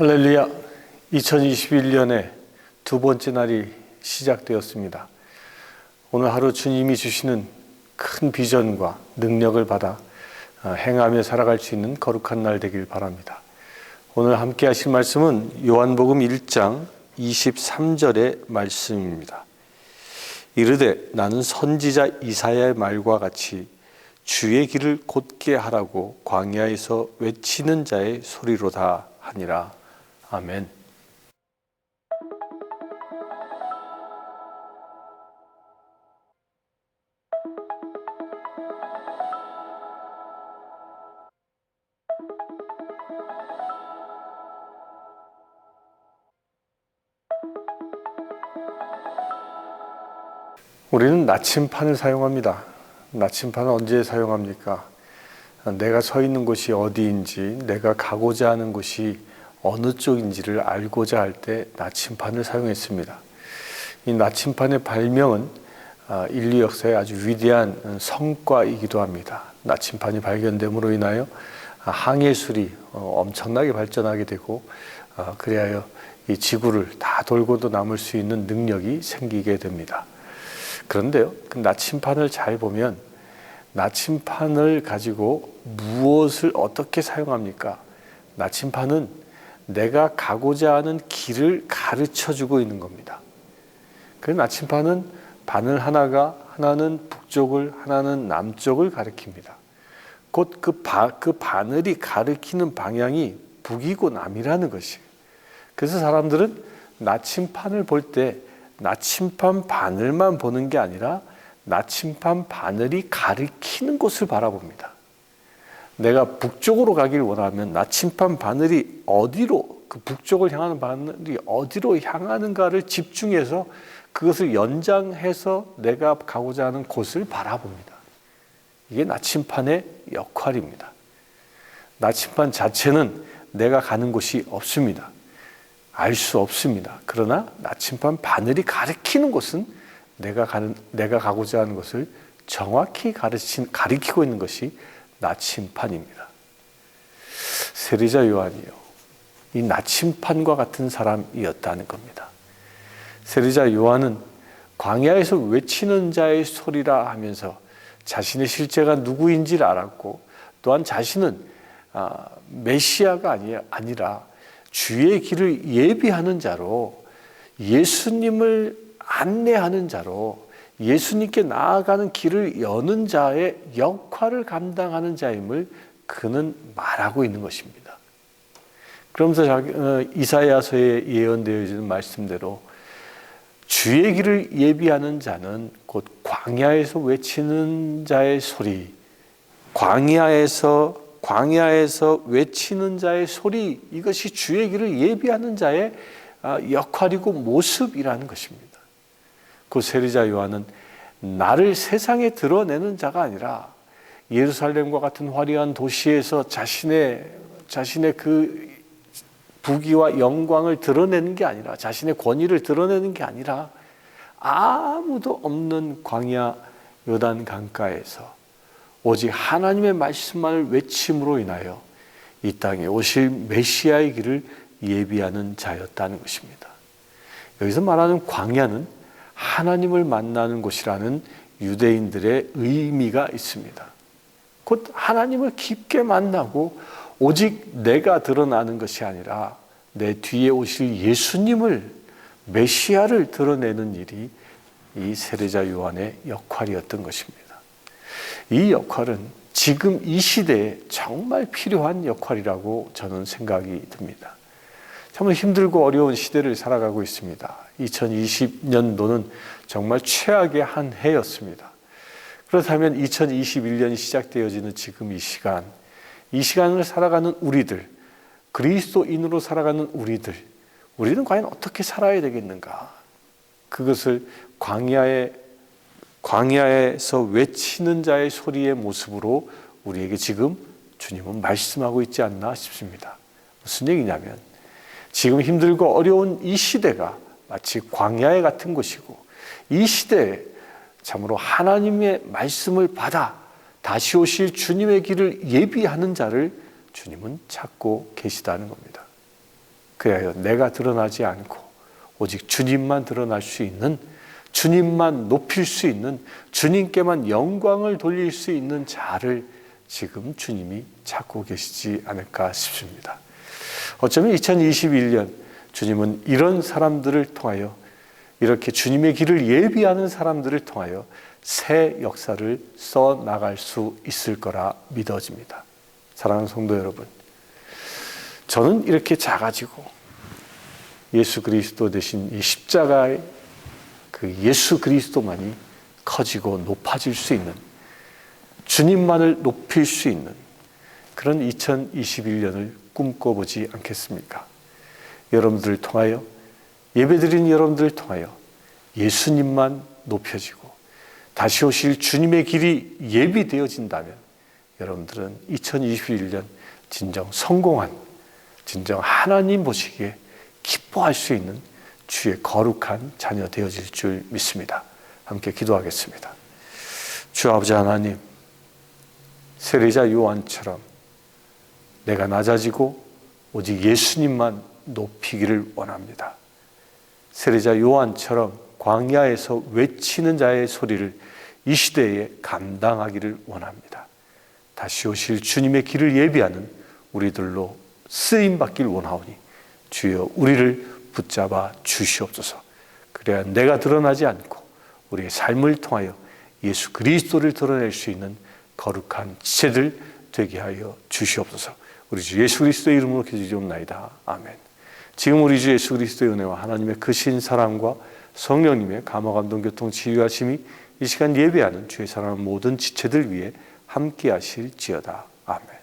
할렐루야. 2021년의 두 번째 날이 시작되었습니다. 오늘 하루 주님이 주시는 큰 비전과 능력을 받아 어, 행하며 살아갈 수 있는 거룩한 날 되길 바랍니다. 오늘 함께 하실 말씀은 요한복음 1장 23절의 말씀입니다. 이르되 나는 선지자 이사야의 말과 같이 주의 길을 곧게 하라고 광야에서 외치는 자의 소리로다 하니라. 아멘. 우리는 나침판을 사용합니다. 나침판은 언제 사용합니까? 내가 서 있는 곳이 어디인지, 내가 가고자 하는 곳이 어느 쪽인지를 알고자 할 때 나침판을 사용했습니다. 이 나침판의 발명은 아, 인류 역사의 아주 위대한 성과이기도 합니다. 나침판이 발견됨으로 인하여 항해술이 어, 엄청나게 발전하게 되고 아, 그리하여 이 지구를 다 돌고도 남을 수 있는 능력이 생기게 됩니다. 그런데요, 그 나침판을 잘 보면 나침판을 가지고 무엇을 어떻게 사용합니까? 나침판은 내가 가고자 하는 길을 가르쳐 주고 있는 겁니다. 그 나침판은 바늘 하나가 하나는 북쪽을 하나는 남쪽을 가리킵니다. 곧그 그 바늘이 가리키는 방향이 북이고 남이라는 것이에요. 그래서 사람들은 나침판을 볼 때 나침판 바늘만 보는 게 아니라 나침판 바늘이 가리키는 곳을 바라봅니다. 내가 북쪽으로 가길 원하면 나침판 바늘이 어디로 그 북쪽을 향하는 바늘이 어디로 향하는가를 집중해서 그것을 연장해서 내가 가고자 하는 곳을 바라봅니다. 이게 나침판의 역할입니다. 나침판 자체는 내가 가는 곳이 없습니다. 알 수 없습니다. 그러나 나침반 바늘이 가리키는 곳은 내가 가는 내가 가고자 하는 것을 정확히 가르친 가리키고 있는 것이 나침판입니다. 세리자 요한이요. 이 나침판과 같은 사람이었다는 겁니다. 세리자 요한은 광야에서 외치는 자의 소리라 하면서 자신의 실제가 누구인지를 알았고 또한 자신은 아, 메시아가 아니라 주의 길을 예비하는 자로 예수님을 안내하는 자로 예수님께 나아가는 길을 여는 자의 역할을 감당하는 자임을 그는 말하고 있는 것입니다. 그러면서 어, 이사야서에 예언되어지는 말씀대로 주의 길을 예비하는 자는 곧 광야에서 외치는 자의 소리, 광야에서 광야에서 외치는 자의 소리 이것이 주의 길을 예비하는 자의 아, 역할이고 모습이라는 것입니다. 그 세리자 요한은 나를 세상에 드러내는 자가 아니라 예루살렘과 같은 화려한 도시에서 자신의 자신의 그 부귀와 영광을 드러내는 게 아니라 자신의 권위를 드러내는 게 아니라 아무도 없는 광야 요단 강가에서 오직 하나님의 말씀만을 외침으로 인하여 이 땅에 오실 메시아의 길을 예비하는 자였다는 것입니다. 여기서 말하는 광야는 하나님을 만나는 곳이라는 유대인들의 의미가 있습니다. 곧 하나님을 깊게 만나고 오직 내가 드러나는 것이 아니라 내 뒤에 오실 예수님을 메시아를 드러내는 일이 이 세례자 요한의 역할이었던 것입니다. 이 역할은 지금 이 시대에 정말 필요한 역할이라고 저는 생각이 듭니다. 참 힘들고 어려운 시대를 살아가고 있습니다. 2020년도는 정말 최악의 한 해였습니다. 그렇다면 2021년이 시작되어지는 지금 이 시간, 이 시간을 살아가는 우리들, 그리스도인으로 살아가는 우리들, 우리는 과연 어떻게 살아야 되겠는가? 그것을 광야의 광야에서 외치는 자의 소리의 모습으로 우리에게 지금 주님은 말씀하고 있지 않나 싶습니다. 무슨 얘기냐면 지금 힘들고 어려운 이 시대가 마치 광야에 같은 곳이고 이 시대에 참으로 하나님의 말씀을 받아 다시 오실 주님의 길을 예비하는 자를 주님은 찾고 계시다는 겁니다. 그래야 내가 드러나지 않고 오직 주님만 드러날 수 있는 주님만 높일 수 있는 주님께만 영광을 돌릴 수 있는 자를 지금 주님이 찾고 계시지 않을까 싶습니다. 어쩌면 2021년 주님은 이런 사람들을 통하여 이렇게 주님의 길을 예비하는 사람들을 통하여 새 역사를 써 나갈 수 있을 거라 믿어집니다. 사랑하는 성도 여러분, 저는 이렇게 작아지고 예수 그리스도 대신 이 십자가의 그 예수 그리스도만이 커지고 높아질 수 있는 주님만을 높일 수 있는 그런 2021년을 꿈꿔보지 않겠습니까? 여러분들을 통하여 예배드린 여러분들을 통하여 예수님만 높여지고 다시 오실 주님의 길이 예비되어진다면 여러분들은 2021년 진정 성공한 진정 하나님 보시기에 기뻐할 수 있는 주의 거룩한 자녀 되어질 줄 믿습니다. 함께 기도하겠습니다. 주 아버지 하나님, 세례자 요한처럼 내가 낮아지고 오직 예수님만 높이기를 원합니다. 세례자 요한처럼 광야에서 외치는 자의 소리를 이 시대에 감당하기를 원합니다. 다시 오실 주님의 길을 예비하는 우리들로 쓰임 받길 원하오니 주여 우리를 붙잡아 주시옵소서. 그래야 내가 드러나지 않고 우리의 삶을 통하여 예수 그리스도를 드러낼 수 있는 거룩한 지체들 되게 하여 주시옵소서. 우리 주 예수 그리스도의 이름으로 기도드리옵나이다. 아멘. 지금 우리 주 예수 그리스도의 은혜와 하나님의 크신 사랑과 성령님의 감화 감동 교통 치유하심이 이 시간 예배하는 주의 사랑하는 모든 지체들 위해 함께 하실지어다. 아멘.